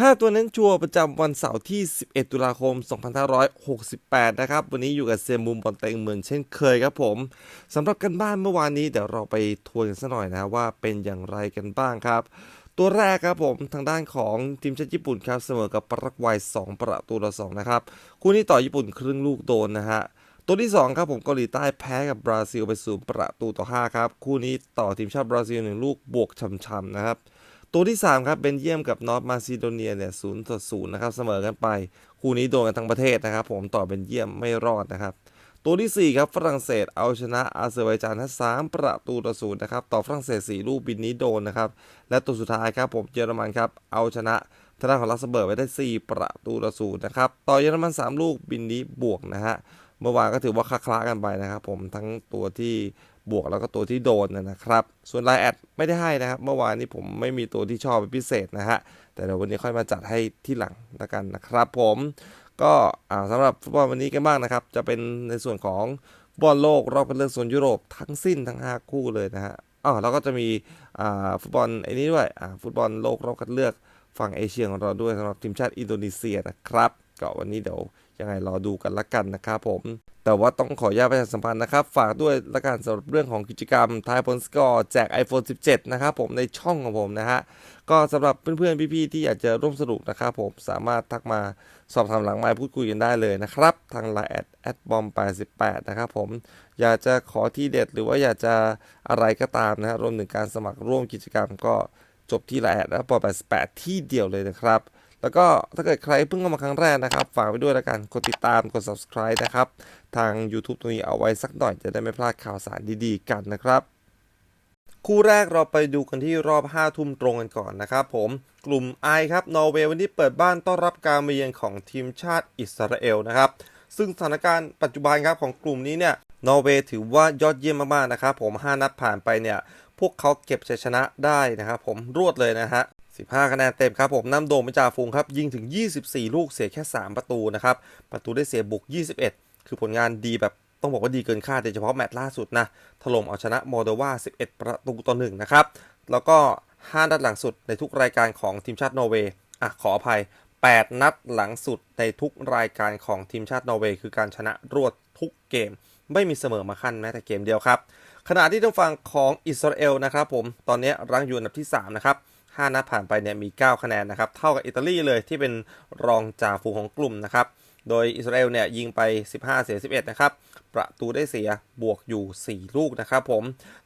5 ตัวเน้นชัวร์ประจำวันเสาร์ที่ 11 ตุลาคม 2568 นะครับ วันนี้อยู่กับเซมุมบอลเต็งเหมือนเช่นเคยครับผมสำหรับกันบ้านเมื่อวานนี้เดี๋ยวเราไปทวนกันสักหน่อยนะว่าเป็นอย่างไรกันบ้างครับ ตัวแรกครับผมทางด้านของทีมชาติญี่ปุ่นครับเสมอกับปรากวัย 2 ประตูต่อ2นะครับคู่นี้ต่อญี่ปุ่นครึ่งลูกโดนนะฮะตัวที่2ครับผมเกาหลีใต้แพ้กับบราซิลไปศูนย์ประตูต่อ 5 ครับ คู่นี้ต่อทีมชาติบราซิลหนึ่งลูกบวกช่ำๆนะครับ ตัวที่ 3 ครับเบนเยียมกับนอร์ทมาซิโดเนียเนี่ยศูนย์ต่อศูนย์นะครับเสมอกันไป คู่นี้โดนกันทั้งประเทศนะครับ ผมต่อเบนเยียมไม่รอดนะครับ ตัวที่ 4 ครับฝรั่งเศสเอาชนะอาเซอร์ไบจานทั้งสามประตูต่อศูนย์นะครับต่อฝรั่งเศส4ลูกบินนี้โดนนะครับ และตัวสุดท้ายครับผมเยอรมันครับเอาชนะทางด้านของลักเซมเบิร์กไปได้ 4 ประตูต่อศูนย์นะครับต่อเยอรมัน 3 ลูกบินนี้บวกนะฮะเมื่อวานก็ถือว่าคลาๆกันไปนะครับ ผมทั้งตัวที่ บวกแล้วก็ตัวที่โดนนะครับ ส่วนไลน์แอดไม่ได้ให้นะครับ เมื่อวานนี้ผมไม่มีตัวที่ชอบเป็นพิเศษนะฮะ แต่เดี๋ยววันนี้ค่อยมาจัดให้ที่หลังละกันนะครับ ผมก็สำหรับฟุตบอลวันนี้กันบ้างนะครับ จะเป็นในส่วนของบอลโลกรอบคัดเลือกโซนยุโรปทั้งสิ้นทั้ง 5 คู่เลยนะฮะอ๋อแล้วก็จะมีฟุตบอลไอ้นี้ด้วยฟุตบอลโลกรอบคัดเลือกฝั่งเอเชียของเราด้วยสำหรับทีมชาติอินโดนีเซียนะครับก็วันนี้เดี๋ยว ยังไงรอดูกันละกันนะครับผม แต่ว่าต้องขออนุญาตประชาสัมพันธ์นะครับ ฝากด้วยละกันสำหรับเรื่องของกิจกรรมทายผลสกอร์แจก iPhone 17 นะครับผมในช่องของผมนะฮะก็สำหรับเพื่อนๆพี่ๆที่อยากจะร่วมสนุกนะครับผมสามารถทักมาสอบถามหลังไมค์พูดคุยกันได้เลยนะครับ ทางไลน์แอดแอดบอม88นะครับผมอยากจะขอที่เด็ดหรือว่าอยากจะอะไรก็ตามนะฮะรวมถึงการสมัครร่วมกิจกรรมก็จบที่ไลน์แอดแอดบอม88ที่เดียวเลยนะครับ แล้วก็ถ้าเกิดใครเพิ่งเข้ามาครั้งแรกนะครับ ฝากไว้ด้วยละกัน กดติดตาม กด subscribe นะครับ ทาง YouTube ตรงนี้เอาไว้สักหน่อยจะได้ไม่พลาดข่าวสารดีๆ กันนะครับคู่แรกเราไปดูกันที่รอบ 5 ทุ่มตรงกันก่อนนะครับผมกลุ่ม I ครับนอร์เวย์วันนี้เปิดบ้านต้อนรับการมาเยือนของทีมชาติอิสราเอลนะครับซึ่งสถานการณ์ปัจจุบันครับของกลุ่มนี้เนี่ยนอร์เวย์ถือว่ายอดเยี่ยมมากๆนะครับผม 5 นัดผ่านไปเนี่ยพวกเขาเก็บชัยชนะได้นะครับผมรวดเลยนะฮะ 15 คะแนนเต็มครับผมนำโด่งเป็นจ่าฝูงครับ ยิงถึง 24 ลูกเสียแค่ 3 ประตูนะครับ ประตูได้เสียบุก 21 คือผลงานดีแบบต้องบอกว่าดีเกินคาดโดยเฉพาะแมตช์ล่าสุดนะ ถล่มเอาชนะมอลโดวา 11 ประตูต่อ1นะครับ แล้วก็ 5 นัดหลังสุดในทุกรายการของทีมชาตินอร์เวย์อะขออภัย 8 นัดหลังสุดในทุกรายการของทีมชาตินอร์เวย์คือการชนะรวดทุกเกม ไม่มีเสมอมาขั้นแม้แต่เกมเดียวครับขณะที่ทางฝั่งของอิสราเอลนะครับผม ตอนนี้รั้งอยู่อันดับที่ 3 นะครับ 5 นัดผ่านไปเนี่ยมี 9 คะแนนนะครับ เท่ากับอิตาลีเลยที่เป็นรองจ่าฝูงของกลุ่มนะครับ โดยอิสราเอลเนี่ยยิงไป 15 เสีย 11 นะครับ ประตูได้เสียบวกอยู่ 4 ลูกนะครับผม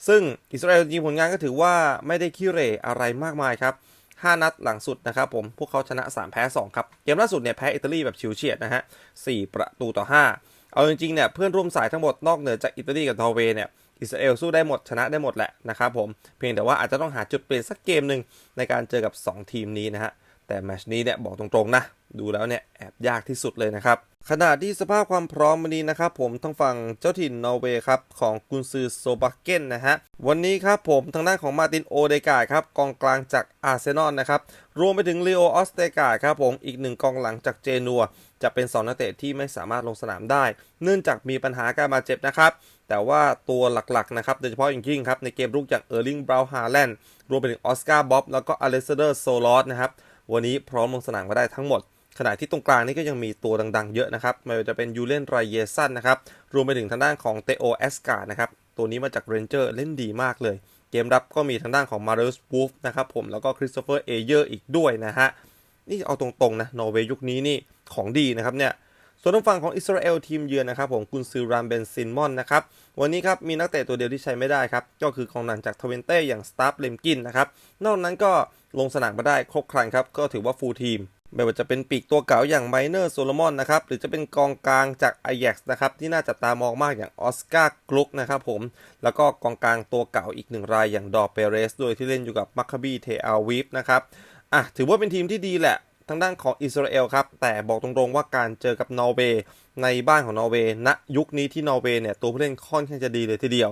ซึ่งอิสราเอลยิงผลงานก็ถือว่าไม่ได้ขี้เร่อะไรมากมายครับ 5 นัดหลังสุดนะครับผม พวกเขาชนะ 3 แพ้ 2 ครับ เกมล่าสุดเนี่ยแพ้อิตาลีแบบชิวเฉียดนะฮะ 4 ประตูต่อ 5 เอาจริงๆเนี่ยเพื่อนร่วมสายทั้งหมดนอกเหนือจากอิตาลีกับนอร์เวย์เนี่ย อิสราเอลสู้ได้หมดชนะได้หมดแหละนะครับผมเพียงแต่ว่าอาจจะต้องหาจุดเปลี่ยนสักเกมหนึ่งในการเจอกับ 2 ทีมนี้นะฮะ แต่แมชนี้เนี่ยบอกตรงๆนะ ดูแล้วเนี่ยแอบยากที่สุดเลยนะครับ ขณะที่สภาพความพร้อมวันนี้นะครับ ผมทั้งฝั่งเจ้าถิ่นนอร์เวย์ครับ ของกุนซือโซบักเกนนะฮะ วันนี้ครับผมทางด้านของมาตินโอเดกาครับ กองกลางจากอาร์เซนอลนะครับ รวมไปถึงลีโอออสเตกาครับผมอีกหนึ่งกองหลังจากเจนัว จะเป็น2นักเตะที่ไม่สามารถลงสนามได้ เนื่องจากมีปัญหาการบาดเจ็บนะครับแต่ว่าตัวหลักๆนะครับโดยเฉพาะอย่างยิ่งครับในเกมรุกจากเออร์ลิงบราวน์ฮาแลนด์รวมไปถึงออสการ์บ๊อบแล้วก็อเลสเดอร์โซลอสนะครับ วันนี้พร้อมลงสนามก็ได้ทั้งหมด ขณะที่ตรงกลางนี่ก็ยังมีตัวดังๆ เยอะนะครับไม่ว่าจะเป็นยูเลนไรเยสันนะครับรวมไปถึงทางด้านของเตโอเอสกานะครับตัวนี้มาจากเรนเจอร์เล่นดีมากเลย เกมรับก็มีทางด้านของมาร์เรสวูฟนะครับผมแล้วก็คริสโตเฟอร์เอเยอร์อีกด้วยนะฮะนี่เอาตรงๆนะนอร์เวย์ยุคนี้นี่ของดีนะครับเนี่ย ส่วนทางฝั่งของอิสราเอลทีมเยือนนะครับผมกุนซือรามเบนซินมอนนะครับวันนี้ครับมีนักเตะตัวเดียวที่ใช้ไม่ได้ครับก็คือกองหลังจากทเวนเต้อย่างสตาร์ฟเลมกินนะครับนอกนั้นก็ลงสนามมาได้ครบครันครับก็ถือว่าฟูลทีมไม่ว่าจะเป็นปีกตัวเก่าอย่างไมเนอร์โซโลมอนนะครับหรือจะเป็นกองกลางจากไอแยกซ์นะครับที่น่าจับตามองมากอย่างออสการ์กลุกนะครับผม แล้วก็กองกลางตัวเก่าอีกหนึ่งรายอย่างดอเปเรส โดยที่เล่นอยู่กับมัคคาบีเทอาวีฟนะครับอะถือว่าเป็นทีมที่ดีแหละ ทางด้านของอิสราเอลครับ แต่บอกตรงๆว่าการเจอกับนอร์เวย์ในบ้านของนอร์เวย์ณยุคนี้ที่นอร์เวย์เนี่ยตัวผู้เล่นค่อนข้างจะดีเลยทีเดียว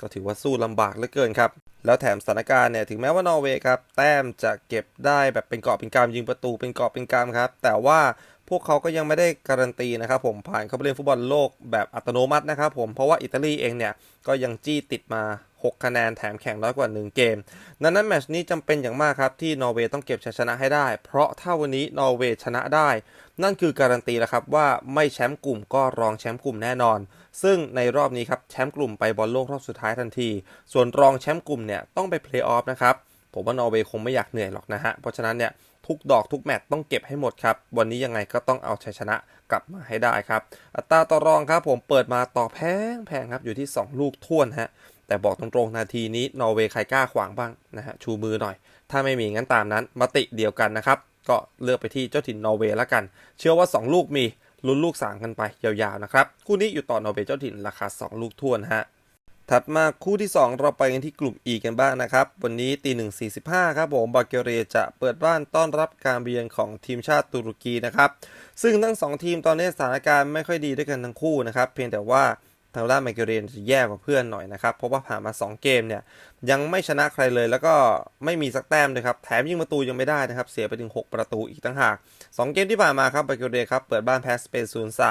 ก็ถือว่าสู้ลำบากเหลือเกินครับ แล้วแถมสถานการณ์เนี่ยถึงแม้ว่านอร์เวย์ครับแต้มจะเก็บได้แบบเป็นกอบเป็นกำยิงประตูเป็นกอบเป็นกำครับ แต่ว่าพวกเขาก็ยังไม่ได้การันตีนะครับผมผ่านเข้าไปเล่นฟุตบอลโลกแบบอัตโนมัตินะครับผมเพราะว่าอิตาลีเองเนี่ยก็ยังจี้ติดมา 6 คะแนนแถมแข่งน้อยกว่า 1 เกม ดังนั้นแมชนี้จำเป็นอย่างมากครับ ที่นอร์เวย์ต้องเก็บชัยชนะให้ได้ เพราะถ้าวันนี้นอร์เวย์ชนะได้ นั่นคือการันตีแล้วครับว่าไม่แชมป์กลุ่มก็รองแชมป์กลุ่มแน่นอน ซึ่งในรอบนี้ครับแชมป์กลุ่มไปบอลโลกรอบสุดท้ายทันที ส่วนรองแชมป์กลุ่มเนี่ยต้องไปเพลย์ออฟนะครับผมว่านอร์เวย์คงไม่อยากเหนื่อยหรอกนะฮะเพราะฉะนั้นเนี่ยทุกดอกทุกแมตช์ต้องเก็บให้หมดครับ วันนี้ยังไงก็ต้องเอาชัยชนะกลับมาให้ได้ครับ อัตราต่อรองครับผมเปิดมาต่อแพงแพงครับอยู่ที่ 2 ลูกท่วนฮะ แต่บอกตรงๆนาทีนี้นอร์เวย์ใครกล้าขวางบ้างนะฮะชูมือหน่อย ถ้าไม่มีงั้นตามนั้นมติเดียวกันนะครับ ก็เลือกไปที่เจ้าถิ่นนอร์เวย์ล้วกัน เชื่อว่า 2 ลูกมีลุ้นลูกสามกันไปยาวๆนะครับคู่นี้อยู่ต่อนอร์เวย์เจ้าถิ่นราคา 2 ลูกท่วนฮะถัดมาคู่ที่ 2 เราไปกันที่กลุ่ม E กันบ้างนะครับ วันนี้ตีหนึ่งสี่สิบห้าครับผมบาเกเรจะเปิดบ้านต้อนรับการเบียนของทีมชาติตุรกีนะครับซึ่งทั้ง 2 ทีมตอนนี้สถานการณ์ไม่ค่อยดีด้วยกันทั้งคู่นะครับเพียงแต่ว่า ทางด้านมาเกเรนจะแย่กว่าเพื่อนหน่อยนะครับ เพราะว่าผ่านมา 2 เกมเนี่ย ยังไม่ชนะใครเลยแล้วก็ไม่มีสักแต้มเลยครับ แถมยิงประตูยังไม่ได้นะครับ เสียไปถึง 6 ประตูอีกตั้งหาก 2 เกมที่ผ่านมาครับบาเกเรครับ เปิดบ้านแพ้สเปน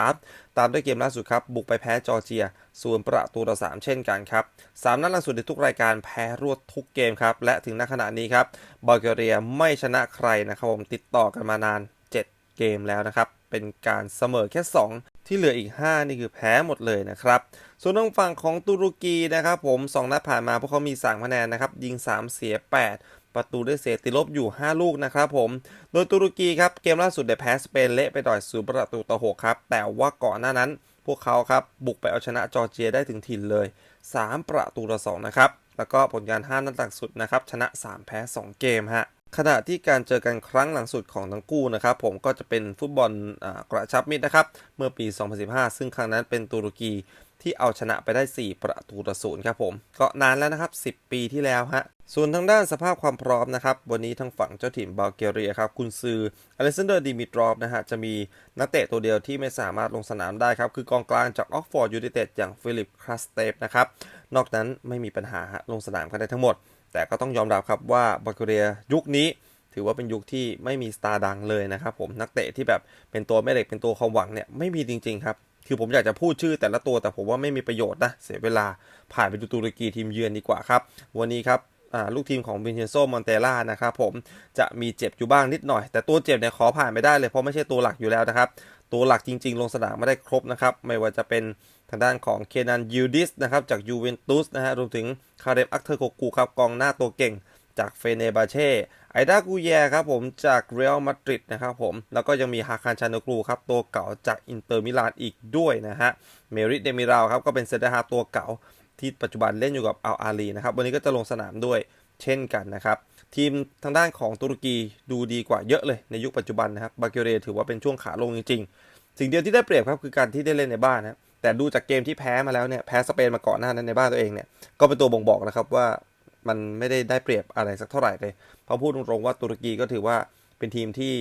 0-3ตามด้วยเกมล่าสุดครับ บุกไปแพ้จอร์เจียส่วนประตูต่อ 3 เช่นกันครับสามนัดล่าสุดในทุกรายการแพ้รวดทุกเกมครับ และถึงณขณะนี้ครับบาเกเรียไม่ชนะใครนะครับผมติดต่อกันมานาน 7 เกมแล้วนะครับเป็นการเสมอแค่ 2 ที่เหลืออีก 5 นี่คือแพ้หมดเลยนะครับ ส่วนทางฝั่งของตุรกีนะครับผม 2 นัดผ่านมาพวกเขามี 3 คะแนนนะครับ ยิง 3 เสีย 8 ประตูได้เสียติลบอยู่ 5 ลูกนะครับผม โดยตุรกีครับ เกมล่าสุดได้แพ้สเปนเละไปต่อยศูนย์ประตูต่อ 6 ครับ แต่ว่าก่อนหน้านั้น พวกเขาครับบุกไปเอาชนะจอร์เจียได้ถึงถิ่นเลย 3 ประตูต่อ 2 นะครับ แล้วก็ผลงาน5นัดหลังสุดนะครับชนะ 3 แพ้ 2 เกมฮะ ขณะที่การเจอกันครั้งหลังสุดของทั้งคู่นะครับ ผมก็จะเป็นฟุตบอลอกระชับมิตรนะครับ เมื่อปี 2015 ซึ่งครั้งนั้นเป็นตุรกีที่เอาชนะไปได้ 4 ประตูต่อศูนย์ครับผม ก็นานแล้วนะครับ 10 ปีที่แล้วฮะ ส่วนทางด้านสภาพความพร้อมนะครับ วันนี้ทางฝั่งเจ้าถิ่นบัลแกเรียครับ คุณซืออเลซานเดอร์ดิมิตรอฟนะฮะ จะมีนักเตะตัวเดียวที่ไม่สามารถลงสนามได้ครับ คือกองกลางจากออกฟอร์ดยูไนเต็ดอย่างฟิลิปคราสเตปนะครับ นอกนั้นไม่มีปัญหาลงสนามกันได้ทั้งหมด แต่ก็ต้องยอมรับครับว่าบัลแกเรียยุคนี้ถือว่าเป็นยุคที่ไม่มีสตาร์ดังเลยนะครับผมนักเตะที่แบบเป็นตัวแม่เหล็กเป็นตัวความหวังเนี่ยไม่มีจริงๆครับคือผมอยากจะพูดชื่อแต่ละตัวแต่ผมว่าไม่มีประโยชน์นะเสียเวลาผ่านไปดูตุรกีทีมเยือนดีกว่าครับ วันนี้ครับลูกทีมของวินเชนโซมอนเตล่านะครับผมจะมีเจ็บอยู่บ้างนิดหน่อย แต่ตัวเจ็บเนี่ยขอผ่านไม่ได้เลยเพราะไม่ใช่ตัวหลักอยู่แล้วนะครับ ตัวหลักจริง ๆ ลงสนามไม่ได้ครบนะครับ ไม่ว่าจะเป็นางด้านของเคนันยูดิสนะครับจากยูเวนตุสนะฮะรวมถึงคาเรมอัคเทอร์โกกูครับกองหน้าตัวเก่งจากเฟเนบาเช่ไอดากูแยครับผมจากเรอัลมาดริดนะครับผม แล้วก็ยังมีฮาคารชานกรูครับตัวเก่าจากอินเตอร์มิลานอีกด้วยนะฮะ เมริเดมิราวครับก็เป็นเซนเตอร์ฮาตัวเก่าที่ปัจจุบันเล่นอยู่กับอัลอาลีนะครับ วันนี้ก็จะลงสนามด้วยเช่นกันนะครับ ทีมทางด้านของตุรกีดูดีกว่าเยอะเลยในยุคปัจจุบันนะครับ บาเกเรถือว่าเป็นช่วงขาลงจริงๆ สิ่งเดียวที่ได้เปรียบครับคือการที่ได้เล่นในบ้านนะ แต่ดูจากเกมที่แพ้มาแล้วเนี่ยแพ้สเปนมาก่อนหน้านั้นในบ้านตัวเองเนี่ยก็เป็นตัวบ่งบอกนะครับว่ามันไม่ได้ได้เปรียบอะไรสักเท่าไหร่เลยเพราะพูดตรงๆว่าตุรกีก็ถือว่าเป็นทีมที่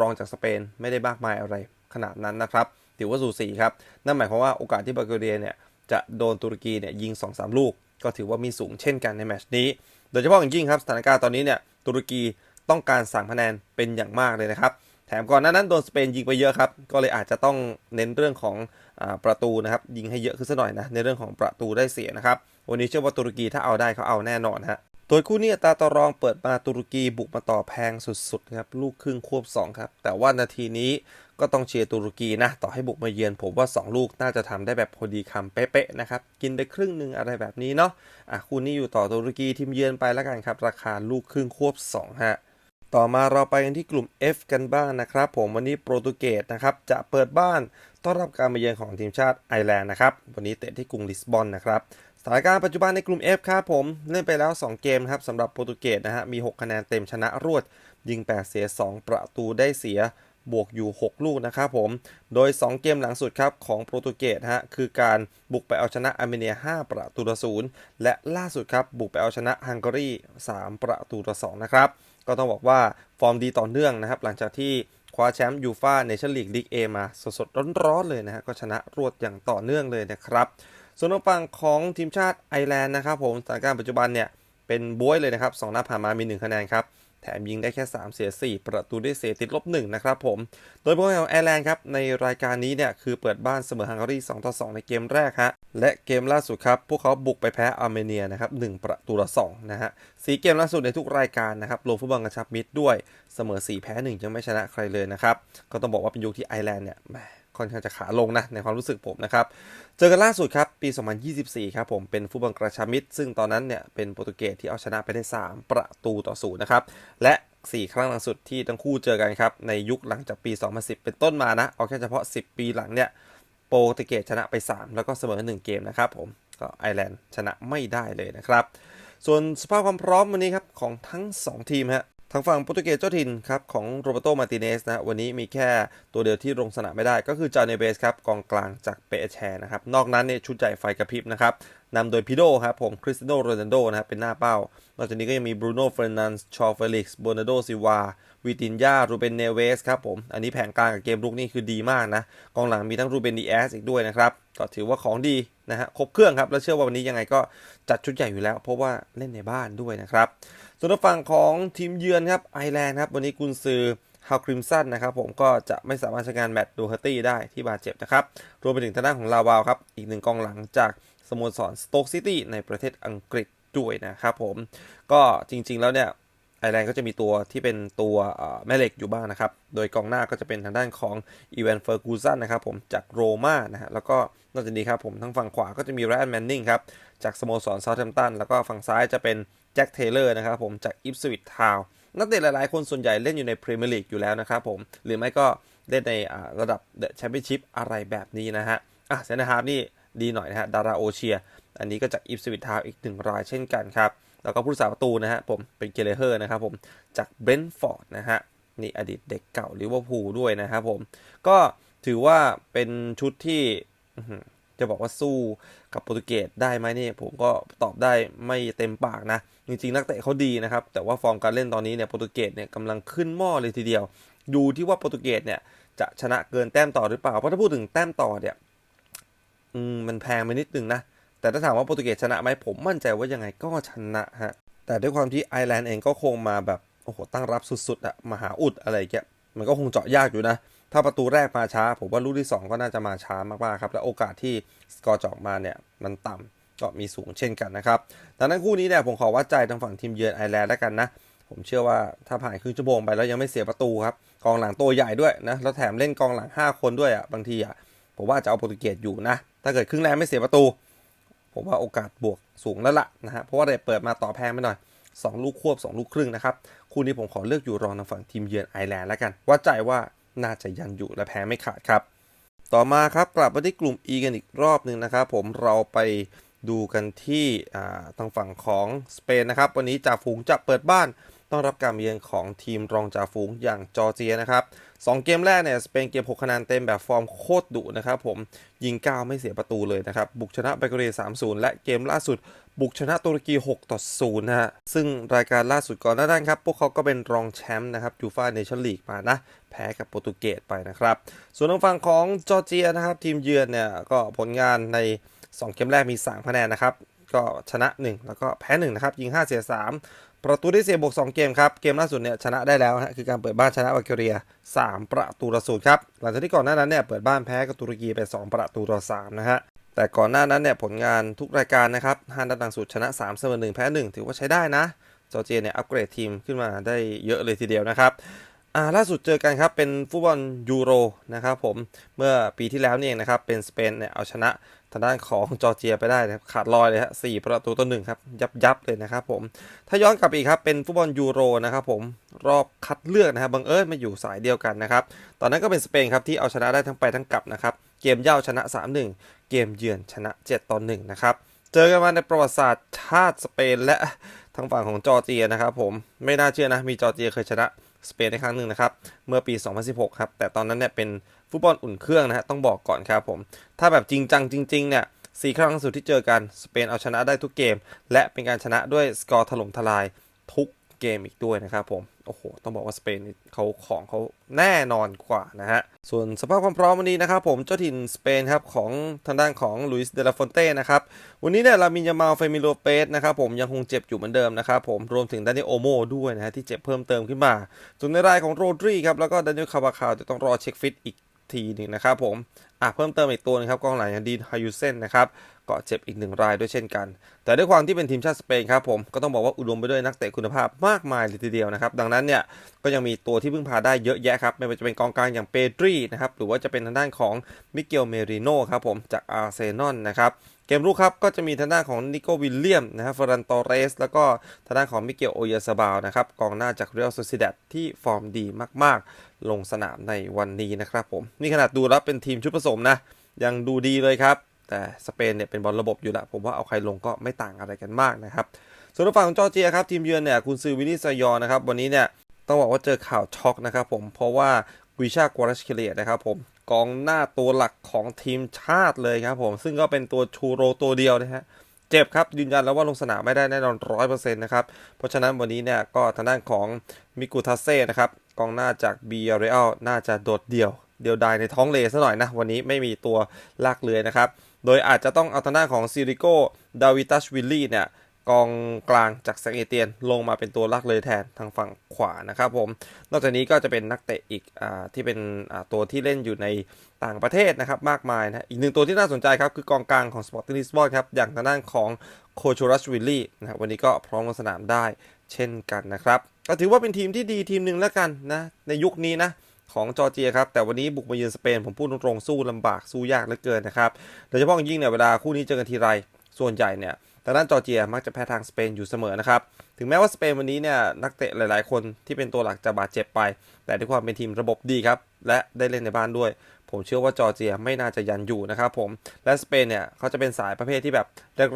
รองจากสเปนไม่ได้มากมายอะไรขนาดนั้นนะครับถือว่าสูสีครับนั่นหมายความว่าโอกาสที่บัลกเรียเนี่ยจะโดนตุรกีเนี่ยยิง 2-3 ลูก ก็ถือว่ามีสูงเช่นกันในแมตช์นี้ โดยเฉพาะอย่างยิ่งครับสถานการณ์ตอนนี้เนี่ยตุรกีต้องการสั่งคะแนนเป็นอย่างมากเลยนะครับ แถมก่อนหน้านั้นโดนสเปนยิงไปเยอะครับ ก็เลยอาจจะต้องเน้นเรื่องของอประตูนะครับ ยิงให้เยอะขึ้นสักหน่อยนะ ในเรื่องของประตูได้เสียนะครับ วันนี้เชื่อว่าตุรกีถ้าเอาได้เขาเอาแน่นอนฮะโดยคู่นี้อัตราต่อรองเปิดมาตุรกีบุกมาต่อแพงสุดๆครับ ลูกครึ่งควบ 2 ครับ แต่ว่านาทีนี้ก็ต้องเชียร์ตุรกีนะ ต่อให้บุกมาเยือนผมว่า 2 ลูกน่าจะทำได้แบบพอดีคำเป๊ะๆนะครับ กินไปครึ่งหนึ่งอะไรแบบนี้เนาะอะคู่นี้อยู่ต่อตุรกีทีมเยือนไปแล้วกันครับ ราคาลูกครึ่งควบ2ฮะ ต่อมาเราไปกันที่กลุ่ม F กันบ้างนะครับ ผมวันนี้โปรตุเกสนะครับจะเปิดบ้านต้อนรับการมาเยือนของทีมชาติไอร์แลนด์นะครับวันนี้เตะที่กรุงลิสบอนนะครับสถานการณ์ปัจจุบันในกลุ่ม F ครับผมเล่นไปแล้ว 2 เกมครับสำหรับโปรตุเกสนะฮะมี 6 คะแนนเต็มชนะรวด ยิง 8 เสีย 2 ประตูได้เสียบวกอยู่ 6 ลูกนะครับผม โดย 2 เกมหลังสุดครับของโปรตุเกสฮะคือการบุกไปเอาชนะอาร์เมเนีย 5 ประตูต่อศูนย์และล่าสุดครับบุกไปเอาชนะฮังการี 3 ประตูต่อ2นะครับ ก็ต้องบอกว่าฟอร์มดีต่อเนื่องนะครับ หลังจากที่คว้าแชมป์ยูฟ่าเนชั่นลีกลีกเอมาสดๆร้อนๆเลยนะฮะก็ชนะรวดอย่างต่อเนื่องเลยนะครับ ส่วนฝั่งของทีมชาติไอร์แลนด์นะครับผมสถานการณ์ปัจจุบันเนี่ยเป็นบวยเลยนะครับสองนัดผ่านมามี 1 คะแนนครับ แถมยิงได้แค่ 3 เสีย 4 ประตูได้เสียติดลบ1นะครับผม โดยพวกของไอร์แลนด์ครับ ในรายการนี้เนี่ยคือเปิดบ้านเสมอฮังการี2ต่อ2ในเกมแรกฮะ และเกมล่าสุดครับ พวกเขาบุกไปแพ้อาร์เมเนียนะครับ1ประตูต่อ2นะฮะสีเกมล่าสุดในทุกรายการนะครับลงฟุตบอลกระชับมิตรด้วยเสมอ 4 แพ้ 1 ยังไม่ชนะใครเลยนะครับ ก็ต้องบอกว่าเป็นยุคที่ไอร์แลนด์เนี่ยแหม ค่อนข้างจะขาลงนะในความรู้สึกผมนะครับ เจอกันล่าสุดครับปี 2024 ครับผมเป็นฟุตบอลกระชับมิตร ซึ่งตอนนั้นเนี่ยเป็นโปรตุเกสที่เอาชนะไปได้ 3 ประตูต่อศูนย์นะครับและ4 ครั้งหลังสุดที่ทั้งคู่เจอกันครับในยุคหลังจากปี 2010 เป็นต้นมานะเอาแค่เฉพาะ 10 ปีหลังเนี่ยโปรตุเกสชนะไป 3 แล้วก็เสมอ 1 เกมนะครับผมก็ไอร์แลนด์ชนะไม่ได้เลยนะครับ ส่วนสภาพความพร้อมวันนี้ครับของทั้ง 2 ทีมฮะ ทางฝั่งโปรตุเกสเจ้าถิ่นครับของโรเบโตมาติเนสนะวันนี้มีแค่ตัวเดียวที่ลงสนามไม่ได้ก็คือจาเนเบสครับกองกลางจากเปแชร์นะครับนอกนั้นเนี่ยชุดใหญ่ไฟกระพริบนะครับนำโดยพิโดครับผมคริสติโนโรนัลโดนะครับเป็นหน้าเป้านอกจากนี้ก็ยังมีบรูโน่เฟรนันส์ชอเฟลิกซ์โบนาโดซิวาวิตินยารูเบนเนเวสครับผม อันนี้แผนกลางกับเกมรุกนี่คือดีมากนะ กองหลังมีทั้งรูเบนดีแอสอีกด้วยนะครับ ก็ถือว่าของดีนะฮะ ครบเครื่องครับ แล้วเชื่อว่าวันนี้ยังไงก็จัดชุดใหญ่อยู่แล้ว เพราะว่าเล่นในบ้านด้วยนะครับ ส่วนฝั่งของทีมเยือนครับไอร์แลนด์ครับวันนี้กุนซือฮาวคริมสันนะครับผมก็จะไม่สามารถใช้งานแมตต์ดูเฮอร์ตี้ได้ที่บาดเจ็บนะครับ รวมไปถึงทางด้านของลาวาวครับ อีกหนึ่งกองหลังจากสโมสรสโต๊กซิตี้ในประเทศอังกฤษด้วยนะครับผม ก็จริงๆแล้วเนี่ยไอร์แลนด์ก็จะมีตัวที่เป็นตัวแม่เหล็กอยู่บ้างนะครับ โดยกองหน้าก็จะเป็นทางด้านของอีแวนเฟอร์กูสันนะครับผมจากโรม่านะฮะแล้วก็นอกจากนี้ครับผมทางฝั่งขวาก็จะมีแรนแมนนิงครับจากสโมสรเซาท์แฮมป์ตันแล้วก็ฝั่งซ้ายจะเป็น แจ็คเทเลอร์นะครับผมจากอิฟสวิตทาวนักเตะหลายๆ คนส่วนใหญ่เล่นอยู่ในพรีเมียร์ลีกอยู่แล้วนะครับผม หรือไม่ก็เล่นในระดับเดอะแชมเปี้ยนชิพอะไรแบบนี้นะฮะ อะเซนฮาร์ฟนี่ดีหน่อยนะฮะ ดาราโอเชีย อันนี้ก็จากอิฟสวิตทาวอีกหนึ่งรายเช่นกันครับ แล้วก็ผู้รักษาประตูนะฮะผมเป็นเกเลเฮอร์นะครับผมจากเบรนท์ฟอร์ดนะฮะนี่อดีตเด็กเก่าลิเวอร์พูลด้วยนะครับผม ก็ถือว่าเป็นชุดที่ จะบอกว่าสู้กับโปรตุเกสได้ไหมนี่ผมก็ตอบได้ไม่เต็มปากนะ จริงๆ นักเตะเขาดีนะครับ แต่ว่าฟอร์มการเล่นตอนนี้เนี่ยโปรตุเกสเนี่ยกำลังขึ้นหม้อเลยทีเดียว ดูที่ว่าโปรตุเกสเนี่ยจะชนะเกินแต้มต่อหรือเปล่า เพราะถ้าพูดถึงแต้มต่อเนี่ยอืมมันแพงไปนิดนึงนะ แต่ถ้าถามว่าโปรตุเกสชนะไหมผมมั่นใจว่ายังไงก็ชนะฮะ แต่ด้วยความที่ไอร์แลนด์เองก็คงมาแบบโอ้โหตั้งรับสุดๆอะมหาอุดอะไรเงี้ยมันก็คงเจาะยากอยู่นะ ถ้าประตูแรกมาช้า ผมว่าลูกที่ 2 ก็น่าจะมาช้ามากๆครับและโอกาสที่สกอร์จอกมาเนี่ยมันต่ำก็มีสูงเช่นกันนะครับดังนั้นคู่นี้เนี่ยผมขอวัดใจทางฝั่งทีมเยือนไอร์แลนด์แล้วกันนะผมเชื่อว่าถ้าผ่านครึ่งชั่วโมงไปแล้วยังไม่เสียประตูครับกองหลังตัวใหญ่ด้วยนะแล้วแถมเล่นกองหลัง 5 คนด้วยอะ่ะบางทีอะ่ะผมว่าจะเอาโปรตุเกสอยู่นะ ถ้าเกิดครึ่งแรกไม่เสียประตู ผมว่าโอกาสบวกสูงแล้วล่ะนะฮะเพราะว่าได้เปิดมาต่อแพงไปหน่อย 2 ลูกควบ 2 ลูกครึ่งนะครับคู่นี้ผมขอเลือกอยู่รองทางฝั่งทีมเยือนไอร์แลนด์แล้วกันว่าใจว่า น่าจะยันอยู่และแพ้ไม่ขาดครับ ต่อมาครับกลับมาที่กลุ่ม E กันอีกรอบหนึ่งนะครับ ผมเราไปดูกันที่ทางฝั่งของสเปนนะครับ วันนี้จ่าฝูงจะเปิดบ้านต้องรับการเยือนของทีมรองจ่าฝูงอย่างจอร์เจียนะครับสองเกมแรกเนี่ยสเปนเกม6คะแนนเต็มแบบฟอร์มโคตรดุนะครับผมยิง 9 ไม่เสียประตูเลยนะครับ บุกชนะไบเกเร3-0 และเกมล่าสุด บุกชนะตุรกี6ต่อ0นะฮะซึ่งรายการล่าสุดก่อนหน้านั้นครับ พวกเขาก็เป็นรองแชมป์นะครับยูฟ่าเนชั่นลีกมานะ แพ้กับโปรตุเกสไปนะครับ ส่วนทางฝั่งของจอร์เจียนะครับ ทีมเยือนเนี่ยก็ผลงานใน 2 เกมแรกมี3คะแนนนะครับ ก็ชนะ 1 แล้วก็แพ้1นะครับ ยิง 5 เสีย 3 ประตูได้เสียบวก 2 เกมครับ เกมล่าสุดเนี่ยชนะได้แล้วฮะคือการเปิดบ้านชนะบัลแกเรีย 3 ประตูต่อศูนย์ครับ หลังจากที่ก่อนหน้านั้นเนี่ยเปิดบ้านแพ้กับตุรกีไป 2 ประตูต่อ3นะฮะแต่ก่อนหน้านั้นเนี่ยผลงานทุกรายการนะครับฮันดันดังสุดชนะ3เสมอ1แพ้1ถือว่าใช้ได้นะจอร์เจียเนี่ยอัปเกรดทีมขึ้นมาได้เยอะเลยทีเดียวนะครับ อ่าล่าสุดเจอกันครับเป็นฟุตบอลยูโรนะครับผมเมื่อปีที่แล้วนี่เองนะครับเป็นสเปนเนี่ยเอาชนะทางด้านของจอร์เจียไปได้นะครับขาดลอยเลยฮะสี่ประตูต่อหนึ่งครับยับยับเลยนะครับผมถ้าย้อนกลับอีกครับเป็นฟุตบอลยูโรนะครับผมรอบคัดเลือกนะครับบังเอิญมาอยู่สายเดียวกันนะครับตอนนั้นก็เป็นสเปนครับที่เอาชนะได้ทั้งไปทั้งกลับนะครับเกมเย่าชนะ 3-1 เกมเยือนชนะ7ต่อ1นะครับเจอกันมาในประวัติศาสตร์ชาติสเปนและทางฝั่งของจอร์เจียนะครับผมไม่น่าเชื่อนะมีจอร์เจียเคยชนะ สเปนในครั้งหนึ่งนะครับ เมื่อปี 2016 ครับ แต่ตอนนั้นเนี่ยเป็นฟุตบอลอุ่นเครื่องนะฮะ ต้องบอกก่อนครับผม ถ้าแบบจริงจังจริง ๆ เนี่ยสี่ครั้งสุดที่เจอกันสเปนเอาชนะได้ทุกเกม และเป็นการชนะด้วยสกอร์ถล่มทลายทุกเกมอีกด้วยนะครับผม โอ้โห ต้องบอกว่าสเปนเขาของเขาแน่นอนกว่านะฮะ ส่วนสภาพความพร้อมวันนี้นะครับผมเจ้าถิ่นสเปนครับของทางด้านของลุยส์เดลาฟอนเต้นะครับ วันนี้เนี่ยลามินยามาลเฟมิโลเปสนะครับผมยังคงเจ็บอยู่เหมือนเดิมนะครับผมรวมถึงดานิโอโมด้วยนะฮะที่เจ็บเพิ่มเติมขึ้นมาส่วนในรายของโรดรีครับแล้วก็ดานิลคาบาคาวจะต้องรอเช็คฟิตอีก ทีหนึงนะครับผมอะเพิ่มเติมอีกตัวนึงครับกองหลังอย่างดีนฮายูเซนนะครับก็เจ็บอีกหนึ่งรายด้วยเช่นกัน แต่ด้วยความที่เป็นทีมชาติสเปนครับผมก็ต้องบอกว่าอุดมไปด้วยนักเตะคุณภาพมากมายเลยทีเดียวนะครับ ดังนั้นเนี่ยก็ยังมีตัวที่พึ่งพาได้เยอะแยะครับ ไม่ว่าจะเป็นกองกลางอย่างเปดรีนะครับหรือว่าจะเป็นทางด้านของมิเกลเมริโนครับผมจากอาร์เซนอลนะครับ เกมรุกครับก็จะมีทางด้านของนิโกวิลเลียมนะครับฟรันตอเรส แล้วก็ทางด้านของมิเกลโอยาซาบาลนะครับกองหน้าจากเรอัลโซซิดาดที่ฟอร์มดีมากๆ ลงสนามในวันนี้นะครับผมนี่ขนาดดูแล้วเป็นทีมชุดผสมนะ ยังดูดีเลยครับ แต่สเปนเนี่ยเป็นบอลระบบอยู่ล้วผมว่าเอาใครลงก็ไม่ต่างอะไรกันมากนะครับส่วนฝั่งของจอร์เจียครับทีมเยือนเนี่ยคุณซือวิลลี่ซายอนะครับวันนี้เนี่ยต้องบอกว่าเจอข่าวช็อกนะครับผมเพราะว่า กุยชากวารัชเคเลียนะครับผมกองหน้าตัวหลักของทีมชาติเลยครับผม ซึ่งก็เป็นตัวชูโรตัวเดียวนะฮะเจ็บครับ ยืนยันแล้วว่าลงสนามไม่ได้แน่นอนร้อยเปอร์เซ็นต์นะครับ เพราะฉะนั้นวันนี้เนี่ยก็ทางด้านของมิกุทัสเซ่นะครับกองหน้าจากบีอาร์เรอัลน่าจะโดดเดี่ยว เดียวดายในท้องเลซะหน่อยนะ วันนี้ไม่มีตัวลากเรือนะครับ โดยอาจจะต้องเอาทางด้านของซิริโกดาวิตัชวิลลี่เนี่ย กองกลางจากแซงเอเตียน ลงมาเป็นตัวลากเลยแทนทางฝั่งขวานะครับผม นอกจากนี้ก็จะเป็นนักเตะอีกอที่เป็นตัวที่เล่นอยู่ในต่างประเทศนะครับมากมายนะอีกหนึ่งตัวที่น่าสนใจครับ คือกองกลางของสปอร์ติ้งลิสบอนครับ อย่างทางด้านของโคชูรัสวิลลี่นะวันนี้ก็พร้อมลงสนามได้เช่นกันนะครับ ก็ถือว่าเป็นทีมที่ดีทีมหนึ่งแล้วกันนะในยุคนี้นะของจอร์เจียครับ แต่วันนี้บุกมาเยือนสเปน ผมพูดตรงๆสู้ลำบากสู้ยากเหลือเกินนะครับโดยเฉพาะอย่างยิ่งเนี่ยเวลาคู่นี้เจอกันทีไรส่วนใหญ่เนี่ย ทางด้านจอร์เจียมักจะแพ้ทางสเปนอยู่เสมอนะครับ ถึงแม้ว่าสเปนวันนี้เนี่ยนักเตะหลาย ๆ คนที่เป็นตัวหลักจะบาดเจ็บไป แต่ด้วยความเป็นทีมระบบดีครับ และได้เล่นในบ้านด้วย ผมเชื่อว่าจอร์เจียไม่น่าจะยันอยู่นะครับผม และสเปนเนี่ยเขาจะเป็นสายประเภทที่แบบ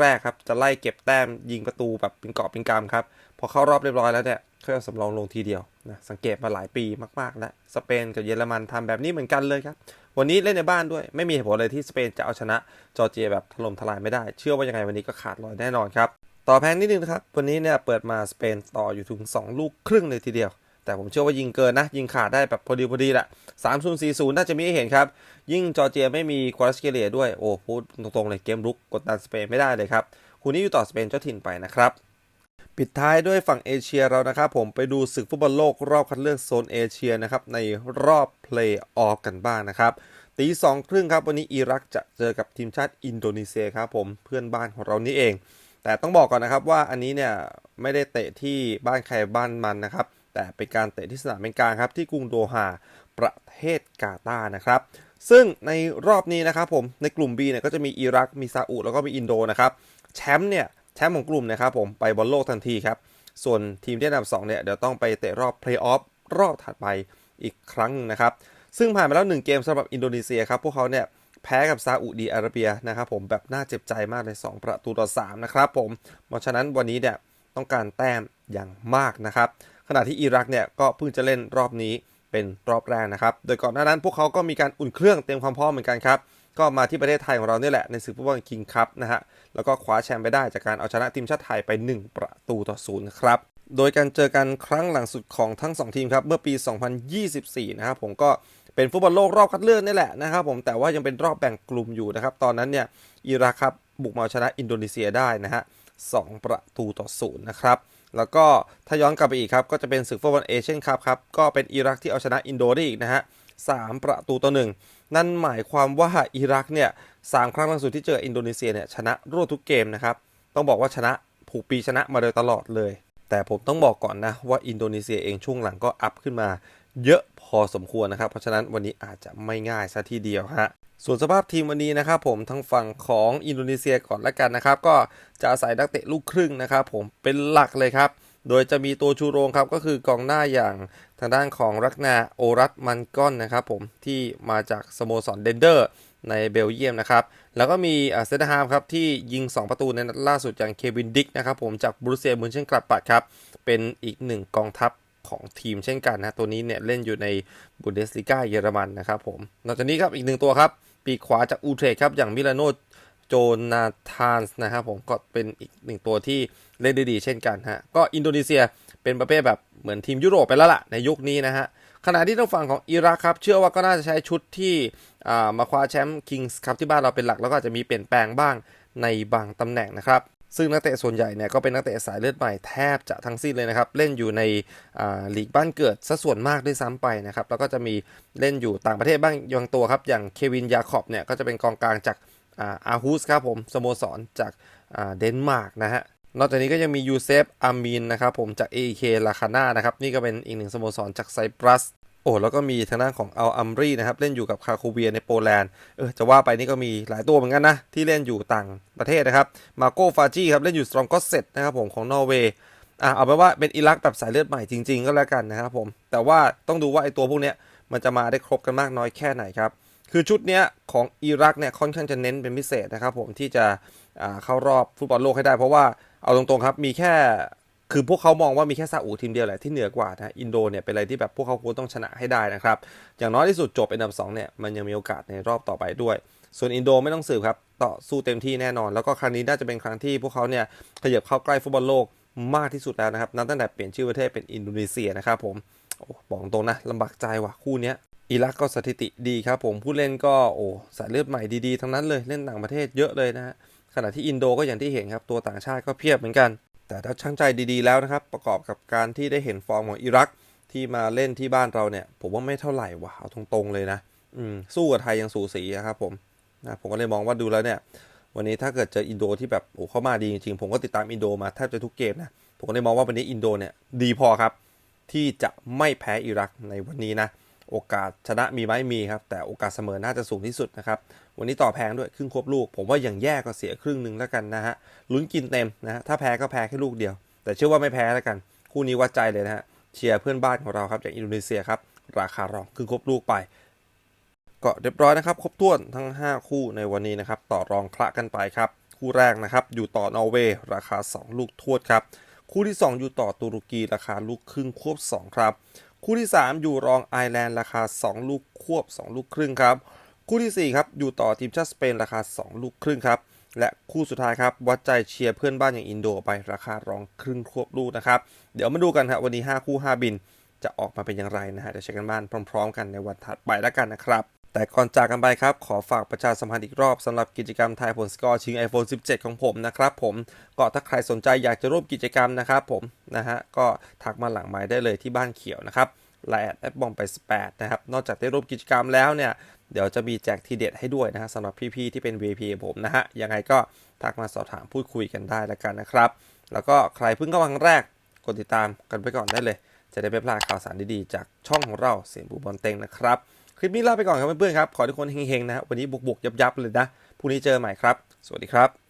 แรก ๆ ครับ จะไล่เก็บแต้มยิงประตูแบบเป็นกอบเป็นกำครับ พอเข้ารอบเรียบร้อยแล้วเนี่ยเขาจะสำรองลงทีเดียวนะ สังเกตมาหลายปีมาก ๆ แล้ว สเปนกับเยอรมันทำแบบนี้เหมือนกันเลยครับ วันนี้เล่นในบ้านด้วย ไม่มีเหตุผลเลยที่สเปนจะเอาชนะจอร์เจียแบบถล่มทลายไม่ได้ เชื่อว่ายังไงวันนี้ก็ขาดลอยแน่นอนครับ ต่อแพงนิดนึงนะครับ วันนี้เนี่ยเปิดมาสเปนต่ออยู่ถึง 2 ลูกครึ่งเลยทีเดียว แต่ผมเชื่อว่ายิงเกินนะ ยิงขาดได้แบบพอดีพอดีแหละ3 0 4 0น่าจะมีให้เห็นครับ ยิ่งจอร์เจียไม่มีควาสเกเลียด้วย โอ้พูดตรงๆเลยเกมรุกกดดันสเปนไม่ได้เลยครับ คู่นี้อยู่ต่อสเปนเจ้าถิ่นไปนะครับ ปิดท้ายด้วยฝั่งเอเชียเรานะครับผมไปดูศึกฟุตบอลโลกรอบคัดเลือกโซนเอเชียนะครับในรอบเพลย์ออฟกันบ้างนะครับตีสองครึ่งครับวันนี้อิรักจะเจอกับทีมชาติอินโดนีเซียครับผมเพื่อนบ้านของเรานี่เอง แต่ต้องบอกก่อนนะครับว่าอันนี้เนี่ยไม่ได้เตะที่บ้านใครบ้านมันนะครับแต่เป็นการเตะที่สนามเป็นกลางครับที่กรุงโดฮาประเทศกาตาร์นะครับซึ่งในรอบนี้นะครับผมในกลุ่ม B เนี่ยก็จะมีอิรักมีซาอุแล้วก็มีอินโดนะครับแชมป์เนี่ย แชมป์ของกลุ่มนะครับผมไปบอลโลกทันทีครับ ส่วนทีมที่อันดับ2เนี่ยเดี๋ยวต้องไปเตะรอบเพลย์ออฟรอบถัดไปอีกครั้งหนึงนะครับ ซึ่งผ่านไปแล้ว 1 เกมสำหรับอินโดนีเซียครับ พวกเขาเนี่ยแพ้กับซาอุดีอาระเบียนะครับผมแบบน่าเจ็บใจมากเลย2ประตูต่อ 3 นะครับผม เพราะฉะนั้นวันนี้เนี่ยต้องการแต้มอย่างมากนะครับ ขณะที่อิรักเนี่ยก็เพิ่งจะเล่นรอบนี้เป็นรอบแรกนะครับ โดยก่อนหน้านั้นพวกเขาก็มีการอุ่นเครื่องเตรียมความพร้อมเหมือนกันครับ ก็มาที่ประเทศไทยของเราเนี่ยแหละในศึกฟุตบอลคิงคัพนะฮะ แล้วก็คว้าแชมป์ไปได้จากการเอาชนะทีมชาติไทยไป 1 ประตูต่อศูนย์ครับ โดยการเจอกันครั้งหลังสุดของทั้ง 2 ทีมครับ เมื่อปี 2024 นะครับผมก็เป็นฟุตบอลโลกรอบคัดเลือกนี่แหละนะครับผมแต่ว่ายังเป็นรอบแบ่งกลุ่มอยู่นะครับ ตอนนั้นเนี่ยอิรักครับบุกมาเอาชนะอินโดนีเซียได้นะฮะสองประตูต่อศูนย์นะครับแล้วก็ถ้าย้อนกลับไปอีกครับ ก็จะเป็นศึกฟุตบอลเอเชียนคัพครับ ก็เป็นอิรักที่เอาชนะอินโดได้อีกนะฮะสามประตูต่อหนึ่ง นั่นหมายความว่าอิรักเนี่ยสามครั้งล่าสุดที่เจออินโดนีเซียเนี่ยชนะรวดทุกเกมนะครับ ต้องบอกว่าชนะผูกปีชนะมาโดยตลอดเลย แต่ผมต้องบอกก่อนนะว่าอินโดนีเซียเองช่วงหลังก็อัพขึ้นมาเยอะพอสมควรนะครับ เพราะฉะนั้นวันนี้อาจจะไม่ง่ายซะทีเดียวฮะส่วนสภาพทีมวันนี้นะครับผมทางฝั่งของอินโดนีเซียก่อนละกันนะครับ ก็จะอาศัยนักเตะลูกครึ่งนะครับ ผมเป็นหลักเลยครับ โดยจะมีตัวชูโรงครับก็คือกองหน้าอย่างางด้านของรักนาโอรัตมันก้อนนะครับผมที่มาจากสโมสรเดนเดอร์ในเบลเยียมนะครับ แล้วก็มีเซนต์ฮามครับที่ยิง 2 ประตูในนัดล่าสุดอย่างเควินดิกนะครับผมจากบรูเซียมุนเช่นกลับปัดครับ เป็นอีกหนึ่งกองทัพของทีมเช่นกันนะ ตัวนี้เนี่ยเล่นอยู่ในบุนเดสลิก้าเยอรมันนะครับผม นอกจากนี้ครับอีกหนึ่งตัวครับ ปีขวาจากอูเทรครับอย่างมิลานโนโจนาธานส์นะครับผมก็เป็นอีกหนึ่งตัวที่เล่นได้ดีเช่นกันฮะก็อินโดนีเซีย เป็นประเภทแบบเหมือนทีมยุโรปไปแล้วล่ะในยุคนี้นะฮะขณะที่ทางฝั่งของอิรักครับเชื่อว่าก็น่าจะใช้ชุดที่มาคว้าแชมป์คิงส์ครับที่บ้านเราเป็นหลักแล้วก็อาจจะมีเปลี่ยนแปลงบ้างในบางตำแหน่งนะครับซึ่งนักเตะส่วนใหญ่เนี่ยก็เป็นนักเตะสายเลือดใหม่แทบจะทั้งสิ้นเลยนะครับ เล่นอยู่ในลีกบ้านเกิดซะส่วนมากด้วยซ้ำไปนะครับ แล้วก็จะมีเล่นอยู่ต่างประเทศบ้างยางตัวครับ อย่างเควินยาคอบเนี่ยก็จะเป็นกองกลางจากอาฮูสครับผมสโมสรจากเดนมาร์กนะฮะ นอกจากนี้ก็ยังมียูเซฟอามีนนะครับผมจาก AK ลาคาน่านะครับนี่ก็เป็นอีกหนึ่งสโมสรจากไซปรัสโอ้แล้วก็มีทางด้านของอัลอัมรีนะครับเล่นอยู่กับคาโคเวียในโปแลนด์เออจะว่าไปนี่ก็มีหลายตัวเหมือนกันนะ ที่เล่นอยู่ต่างประเทศนะครับมาโกฟาจีครับเล่นอยู่สตรองก็เซตนะครับผมของนอร์เวย์อะเอาไปนว่าเป็นอิรักแบบสายเลือดใหม่จริง ๆ ก็แล้วกันนะครับผมแต่ว่าต้องดูว่าไอตัวพวกเนี้ยมันจะมาได้ครบกันมากน้อยแค่ไหนครับคือชุดเนี้ยของอิรักเนี่ยค่อนข้างจะเน้นเป็นพิเศษนะครับผมที่จะอ่าเข้ารอบฟุตบอลโลกให้ได้เพราะว่า เอาตรงๆครับมีแค่คือพวกเขามองว่ามีแค่ซาอุทีมเดียวแหละที่เหนือกว่านะอินโดเนี่ยเป็นอะไรที่แบบพวกเขาควรต้องชนะให้ได้นะครับ อย่างน้อยที่สุดจบเป็นอันดับสองเนี่ยมันยังมีโอกาสในรอบต่อไปด้วย ส่วนอินโดไม่ต้องสืบครับต่อสู้เต็มที่แน่นอน แล้วก็ครั้งนี้น่าจะเป็นครั้งที่พวกเขาเนี่ยขยับเข้าใกล้ฟุตบอลโลกมากที่สุดแล้วนะครับนับตั้งแต่เปลี่ยนชื่อประเทศเป็นอินโดนีเซียนะครับผมโอ้บอกตรงนะลำบากใจว่ะคู่เนี้ยอิรักก็สถิติดีครับผมผู้เล่นก็โอ้สายเลือดใหม่ดีๆทั้งนั้นเลยเล่นต่างประเทศเยอะเลยนะฮะ ขณะที่อินโดก็อย่างที่เห็นครับ ตัวต่างชาติก็เพียบเหมือนกัน แต่ถ้าช่างใจดีๆแล้วนะครับ ประกอบกับการที่ได้เห็นฟอร์มของอิรักที่มาเล่นที่บ้านเราเนี่ย ผมว่าไม่เท่าไหร่ว่ะเอาตรงๆเลยนะ อืมสู้กับไทยยังสูสีอะครับผมนะผมก็เลยมองว่าดูแล้วเนี่ย วันนี้ถ้าเกิดเจออินโดที่แบบโอ้เข้ามาดีจริงๆผมก็ติดตามอินโดมาแทบจะทุกเกมนะผมก็เลยมองว่าวันนี้อินโดเนี่ยดีพอครับ ที่จะไม่แพ้อิรักในวันนี้นะ โอกาสชนะมีไหมมีครับ แต่โอกาสเสมอน่าจะสูงที่สุดนะครับ วันนี้ต่อแพงด้วยครึ่งควบลูก ผมว่าอย่างแย่ก็เสียครึ่งหนึ่งแล้วกันนะฮะลุ้นกินเต็มนะฮะถ้าแพ้ก็แพ้แค่ลูกเดียว แต่เชื่อว่าไม่แพ้แล้วกัน คู่นี้วัดใจเลยนะฮะเชียร์เพื่อนบ้านของเราครับจากอินโดนีเซียครับราคารองครึ่งควบลูกไปก็เรียบร้อยนะครับครบถ้วนทั้ง 5 คู่ในวันนี้นะครับต่อรองคละกันไปครับคู่แรกนะครับอยู่ต่อนอร์เวย์ราคา 2 ลูกทวดครับคู่ที่ 2 อยู่ต่อตุรกีราคาลูกครึ่งควบ 2 ครับ คู่ที่ 3 อยู่รองไอร์แลนด์ราคา 2 ลูกควบ 2 ลูกครึ่งครับ คู่ทีสี่ 4 ครับ อยู่ต่อทีมชาติสเปนราคา 2 ลูกครึ่งครับ และคู่สุดท้ายครับ วัดใจเชียร์เพื่อนบ้านอย่างอินโดไปราคารองครึ่งควบลูกนะครับ เดี๋ยวมาดูกันครับวันนี้ 5 คู่ 5 บินจะออกมาเป็นอย่างไรนะฮะเดี๋ยวเช็คกันบ้านพร้อม ๆ กันในวันถัดไปแล้วกันนะครับ แต่ก่อนจากกันไปครับ ขอฝากประชาสัมพันธ์อีกรอบสำหรับกิจกรรมทายผลสกอร์ชิง iPhone 17 ของผมนะครับผมก็ถ้าใครสนใจอยากจะร่วมกิจกรรมนะครับผมนะฮะก็ทักมาหลังไม้ได้เลยที่บ้านเขียวนะครับไลน์แอดแอดบอมไป18นะครับนอกจากได้ร่วมกิจกรรมแล้วเนี่ยเดี๋ยวจะมีแจกทีเด็ดให้ด้วยนะฮะสำหรับพี่ๆที่เป็น VP ผมนะฮะยังไงก็ทักมาสอบถามพูดคุยกันได้แล้วกันนะครับ แล้วก็ใครเพิ่งเข้ามาครั้งแรกกดติดตามกันไปก่อนได้เลย จะได้ไม่พลาดข่าวสารดีๆ จากช่องของเราเสียงบูบอลเต็งนะครับ คลิปนี้ลาไปก่อนครับเพื่อนๆครับ ขอทุกคนเฮงๆนะฮะวันนี้บุกๆยับๆเลยนะ พรุ่งนี้เจอใหม่ครับ สวัสดีครับ